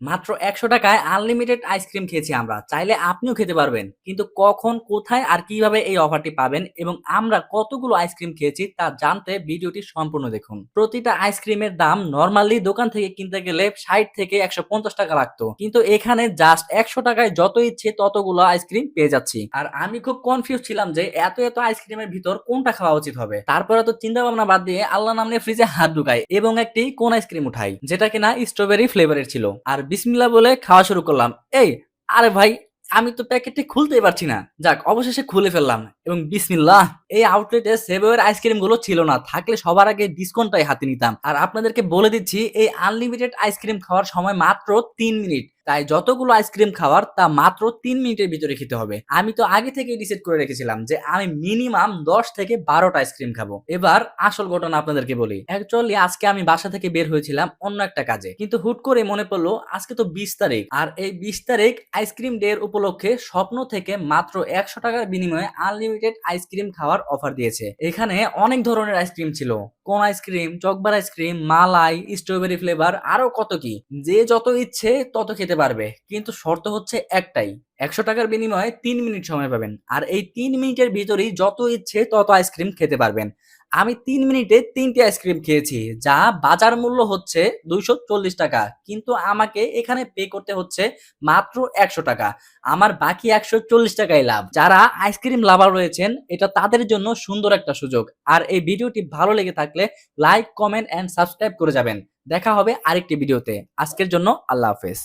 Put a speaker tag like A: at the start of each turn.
A: মাত্র একশো টাকায় আনলিমিটেড আইসক্রিম খেয়েছি আমরা। চাইলে আপনিও খেতে পারবেন, কিন্তু কখন, কোথায় আর কীভাবে এই অফারটি পাবেন এবং আমরা কতগুলো আইসক্রিম খেয়েছি তা জানতে ভিডিওটি সম্পূর্ণ দেখুন। প্রতিটা আইসক্রিমের দাম নর্মালি দোকান থেকে কিনতে গেলে ষাট থেকে একশো পঞ্চাশ টাকা লাগতো। কিন্তু এখানে জাস্ট একশো টাকায় যত ইচ্ছে ততগুলো আইসক্রিম পেয়ে যাচ্ছি। আর আমি খুব কনফিউজ ছিলাম যে এত এত আইসক্রিমের ভিতর কোনটা খাওয়া উচিত হবে। তারপরে তো চিন্তা ভাবনা বাদ দিয়ে আল্লাহ নাম নিয়ে ফ্রিজে হাত ঢুকাই এবং একটি কোন আইসক্রিম উঠাই, যেটা কিনা স্ট্রবেরি ফ্লেভারের ছিল। আর বিসমিল্লা বলে খাওয়া শুরু করলাম। এই, আরে ভাই, আমি তো প্যাকেটটি খুলতেই পারছি না। যাক, অবশেষে খুলে ফেললাম এবং বিসমিল্লাহ, এই আউটলেটে সেভের আইসক্রিমগুলো ছিল না। থাকলে সবার আগে ডিসকাউন্টটাই হাতে নিতাম। আর আপনাদেরকে বলে দিচ্ছি, এই আনলিমিটেড আইসক্রিম খাওয়ার সময় মাত্র তিন মিনিট। তাই যতগুলো আইসক্রিম খাওয়ার তা মাত্র তিন মিনিটের ভিতরে খেতে হবে। আমি তো আগে থেকে ডিসাইড করে রেখেছিলাম যে আমি মিনিমাম দশ থেকে বারোটা আইসক্রিম খাব। এবার আসল ঘটনা আপনাদেরকে বলি। অ্যাকচুয়ালি আজকে আমি বাসা থেকে বের হয়েছিলাম অন্য একটা কাজে। কিন্তু হুট করে মনে পড়ল, আজকে তো বিশ তারিখ। আর এই বিশ তারিখ আইসক্রিম ডে এর উপলক্ষে স্বপ্ন থেকে মাত্র একশো টাকার বিনিময়ে আনলিমিটেড আইসক্রিম খাওয়ার অফার দিয়েছে। এখানে অনেক ধরনের আইসক্রিম ছিল। কোন ice cream Chocobar ice cream মালাই স্ট্রবেরি ফ্লেভার আরও কত কি। যে যত ইচ্ছে তত খেতে পারবে। কিন্তু শর্ত হচ্ছে একটাই, একশো টাকার বিনিময়ে তিন মিনিট সময় পাবেন। আর এই তিন মিনিটের ভিতরেই যত ইচ্ছে তত আইসক্রিম খেতে পারবেন। আমি তিন মিনিটে তিনটি আইসক্রিম খেয়েছি, যা বাজার মূল্য হচ্ছে দুইশো চল্লিশ টাকা, কিন্তু আমাকে এখানে পে করতে হচ্ছে মাত্র একশো টাকা। আমার বাকি একশো চল্লিশ টাকাই লাভ। যারা আইসক্রিম লাভার রয়েছেন, এটা তাদের জন্য সুন্দর একটা সুযোগ। আর এই ভিডিওটি ভালো লেগে থাকলে লাইক, কমেন্ট অ্যান্ড সাবস্ক্রাইব করে যাবেন। দেখা হবে আরেকটি ভিডিওতে। আজকের জন্য আল্লাহ হাফেজ।